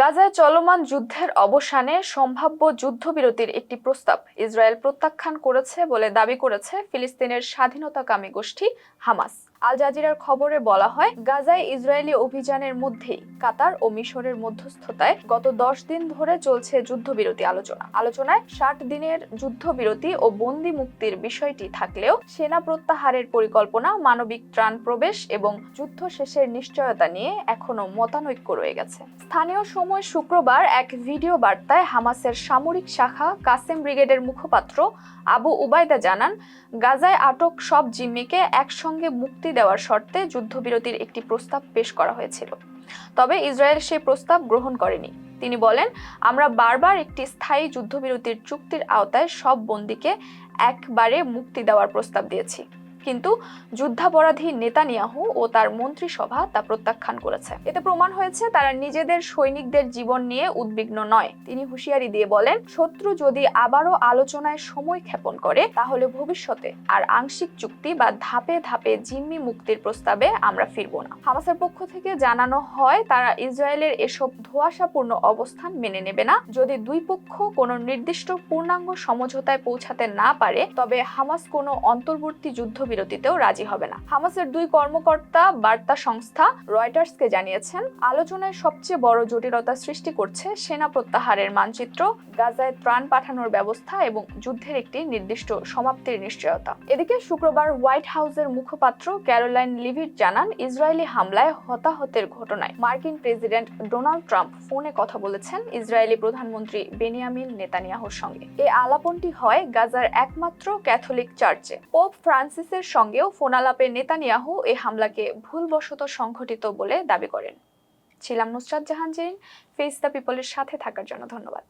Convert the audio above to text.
গাজায় চলমান যুদ্ধের অবসানে সম্ভাব্য যুদ্ধবিরতির একটি প্রস্তাব ইসরায়েল প্রত্যাখ্যান করেছে বলে দাবি করেছে ফিলিস্তিনের স্বাধীনতাকামী গোষ্ঠী হামাস। আল জাজিরার খবরে বলা হয়, গাজায় ইসরায়েলি অভিযানের মধ্যেই কাতার ও মিশরের মধ্যস্থতায় গত দশ দিন ধরে চলছে যুদ্ধবিরতি আলোচনা। আলোচনায় ষাট দিনের যুদ্ধবিরতি ও বন্দি মুক্তির বিষয়টি থাকলেও সেনা প্রত্যাহারের পরিকল্পনা, মানবিক ত্রাণ প্রবেশ এবং যুদ্ধ শেষের নিশ্চয়তা নিয়ে এখনও মতানৈক্য রয়ে গেছে। স্থানীয় সময় শুক্রবার এক ভিডিও বার্তায় হামাসের সামরিক শাখা কাসেম ব্রিগেডের মুখপাত্র আবু উবাইদা জানান, গাজায় আটক সব জিম্মিকে একসঙ্গে মুক্তি দেওয়ার শর্তে যুদ্ধবিরতির একটি প্রস্তাব পেশ করা হয়েছিল। তবে ইসরায়েল সেই প্রস্তাব গ্রহণ করেনি। তিনি বলেন, আমরা বারবার একটি স্থায়ী যুদ্ধবিরতির চুক্তির আওতায় সব বন্দীকে একবারে মুক্তি দেওয়ার প্রস্তাব দিয়েছি। কিন্তু যুদ্ধাপরাধী নেতানিয়াহু ও তার মন্ত্রিসভা তা প্রত্যাখ্যান করেছে। এতে প্রমাণ হয়েছে তারা নিজেদের সৈনিকদের জীবন নিয়ে উদ্বিগ্ন নয়। তিনি হুঁশিয়ারি দিয়ে বলেন, শত্রু যদি আবারও আলোচনায় সময় ক্ষেপণ করে, তাহলে ভবিষ্যতে আর আংশিক চুক্তি বা ধাপে ধাপে জিম্মি মুক্তির প্রস্তাবে আমরা ফিরব না। হামাসের পক্ষ থেকে জানানো হয়, তারা ইসরায়েলের এসব ধোঁয়াশাপূর্ণ অবস্থান মেনে নেবে না। যদি দুই পক্ষ কোনো নির্দিষ্ট পূর্ণাঙ্গ সমঝোতায় পৌঁছাতে না পারে, তবে হামাস কোনো অন্তর্বর্তী যুদ্ধবিরতিতেও রাজি হবে না। হামাসের দুই কর্মকর্তা, বার্তা সংস্থা রয়টার্সকে জানিয়েছেন, আলোচনায় সবচেয়ে বড় জটিলতা সৃষ্টি করছে সেনা প্রত্যাহারের মানচিত্র, গাজায় ত্রাণ পাঠানোর ব্যবস্থা এবং যুদ্ধের একটি নির্দিষ্ট সমাপ্তির নিশ্চয়তা। এদিকে শুক্রবার হোয়াইট হাউসের মুখপাত্র ক্যারোলাইন লিভিট জানান, ইসরায়েলি হামলায় হতাহতের ঘটনায় মার্কিন প্রেসিডেন্ট ডোনাল্ড ট্রাম্প ফোনে কথা বলেছেন ইসরায়েলি প্রধানমন্ত্রী বেনিয়ামিন নেতানিয়াহুর সঙ্গে। এই আলাপনটি হয় গাজার একমাত্র ক্যাথলিক চার্চে। পোপ ফ্রান্সিসের সঙ্গেও ফোনালাপে নেতানিয়াহু এ হামলাকে ভুলবশত সংঘটিত বলে দাবি করেন। ছিলাম নুসরাত জাহান জেরিন ফেস দ্য পিপলের সাথে থাকার জন্য ধন্যবাদ।